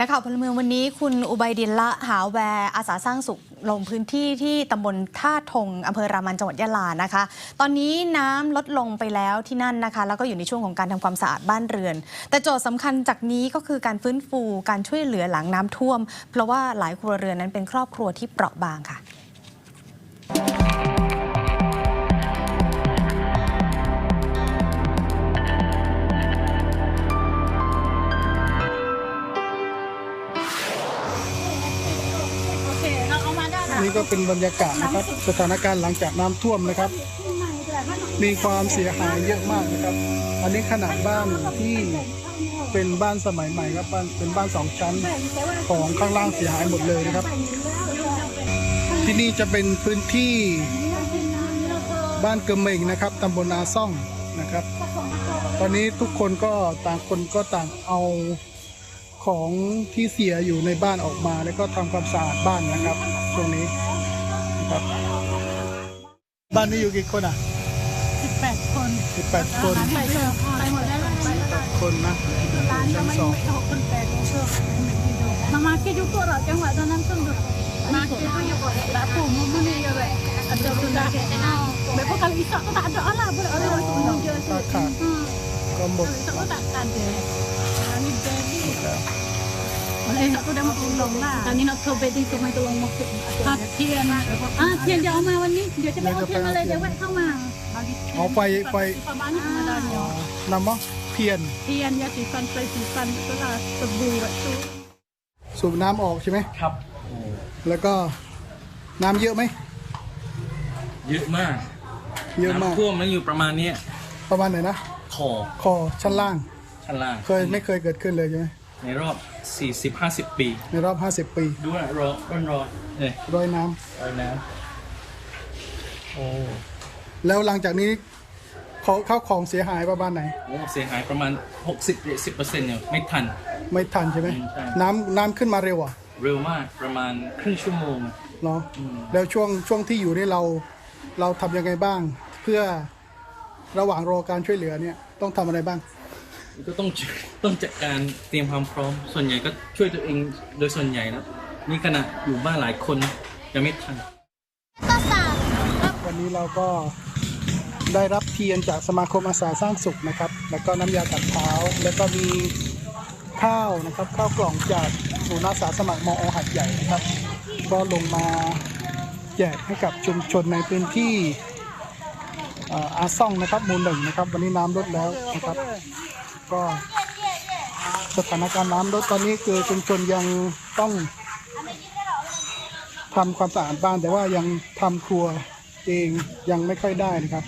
นักข่าวพลเมืองวันนี้คุณอุบัยดินละหาแวร์อาสาสร้างสุขลงพื้นที่ที่ตำบลท่าทงอำเภอรามันจังหวัดยะลานะคะ ตอนนี้น้ำลดลงไปแล้วที่นั่นนะคะ แล้วก็อยู่ในช่วงของการทำความสะอาดบ้านเรือน แต่โจทย์สำคัญจากนี้ก็คือการฟื้นฟูการช่วยเหลือหลังน้ำท่วม เพราะว่าหลายครัวเรือนนั้นเป็นครอบครัวที่เปราะบางค่ะ นี่ก็เป็นบรรยากาศนะครับ สถานการณ์หลังจากน้ำท่วมนะครับ มีความเสียหายเยอะมากนะครับ อันนี้ขนาดบ้านที่เป็นบ้านสมัยใหม่ครับบ้านเป็นบ้านสองชั้นของข้างล่างเสียหายหมดเลยนะครับ ที่นี่จะเป็นพื้นที่บ้านเกมเมงนะครับตำบลนาซ่องนะครับ ตอนนี้ทุกคนก็ต่างคนก็ต่างเอา ของที่เสียอยู่ในบ้านออกมา แล้วก็ทำความสะอาดบ้านนะครับช่วงนี้นะครับ บ้านนี้อยู่กี่คนอะ 18 คน18 คนไปเถอะไปหมดแล้วไปแล้วคนนะร้านก็ชั้นไม่สองหกคนแปดเชื่อมามาคิดอยู่ตัวเราจังหวะตอนนั้นต้องดูมาคิดอยู่ก่อนแล้วปู่มุมนี่ ya weh ada sudah Bepo kalau isak tu tak ada lah boleh orang orang semua je ถ้าขาดก็หมด isak tu tak ada ni jadi แล้ว Eh, Aku udah mau pulang lah. Tadi nak ke bed itu main tolong mau Ah, Tian. Ah, Tian jauh mah วันนี้ เดี๋ยวจะไปเอาเทียนมาเลย เดี๋ยวแวะเข้ามาอ๋อไปไปนี้ปรำมั้งเทียนเทียนยาสีฟันไปสีฟันก็ลาสบู่แบบสูบน้ำออกใช่ไหมครับ แล้วก็น้ำเยอะไหม เยอะมาก เยอะมากท่วมมันอยู่ประมาณนี้ ประมาณไหนนะ คอ คอชั้นล่าง ชั้นล่าง เคยไม่เคยเกิดขึ้นเลยใช่ไหม ในรอบ 40-50 ปี ในรอบ 50 ปีดูนะรอร้อนรอนเนี่ยรอยน้ำรอยน้โอ้แล้วหลังจากนี้เขาเข้าของเสียหายประมาณไหนำโอ้เสียหายประมาณ 60-10%เนี่ยไม่ทัน ไม่ทันใช่ไหม อืมใช่ น้ำน้ำขึ้นมาเร็วอะเร็วมากประมาณครึ่งชั่วโมงเนาะอืม แล้วช่วงช่วงที่อยู่นี่เรา เราทำยังไงบ้าง เพื่อระหว่างรอการช่วยเหลือเนี่ยต้องทำอะไรบ้าง ก็ต้องต้องจัดการเตรียมความพร้อม ส่วนใหญ่ก็ช่วยตัวเองโดยส่วนใหญ่แล้วนี่ขณะอยู่บ้านหลายคนยังไม่ทันวันนี้เราก็ได้รับเทียนจากสมาคมอาสาสร้างสุขนะครับ แล้วก็น้ำยากัดเท้า แล้วก็มีข้าวนะครับข้าวกล่องจากศูนย์อาสาสมัครมอหัดใหญ่นะครับ ก็ลงมาแจกให้กับชุมชนในพื้นที่อาซ่องนะครับมูลหนึ่งนะครับ วันนี้น้ำลดแล้วนะครับ ก็สถานการณ์น้ำลดตอนนี้คือชุมชนยังต้องทำความสะอาดบ้านแต่ว่ายังทำครัวเองยังไม่ค่อยได้นะครับ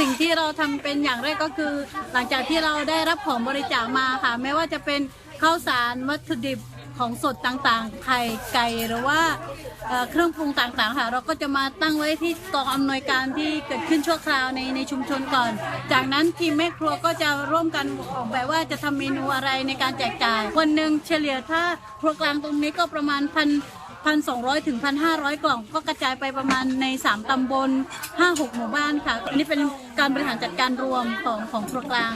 สิ่งที่เราทำเป็นอย่างแรกก็คือ หลังจากที่เราได้รับของบริจาคมาค่ะ ไม่ว่าจะเป็นข้าวสารวัตถุดิบ ของสดต่างๆ ไข่ไก่หรือว่าเครื่องปรุงต่างๆค่ะ เราก็จะมาตั้งไว้ที่กองอำนวยการที่เกิดขึ้นชั่วคราวในในชุมชนก่อน จากนั้นทีมแม่ครัวก็จะร่วมกันออกแบบว่าจะทำเมนูอะไรในการแจกจ่าย วันหนึ่งเฉลี่ยถ้าครัวกลางตรงนี้ก็ประมาณพันพันสองร้อยถึงพันห้าร้อยกล่อง ก็กระจายไปประมาณใน3ตำบล5-6หมู่บ้านค่ะ อันนี้เป็นการบริหารจัดการรวมของของครัวกลาง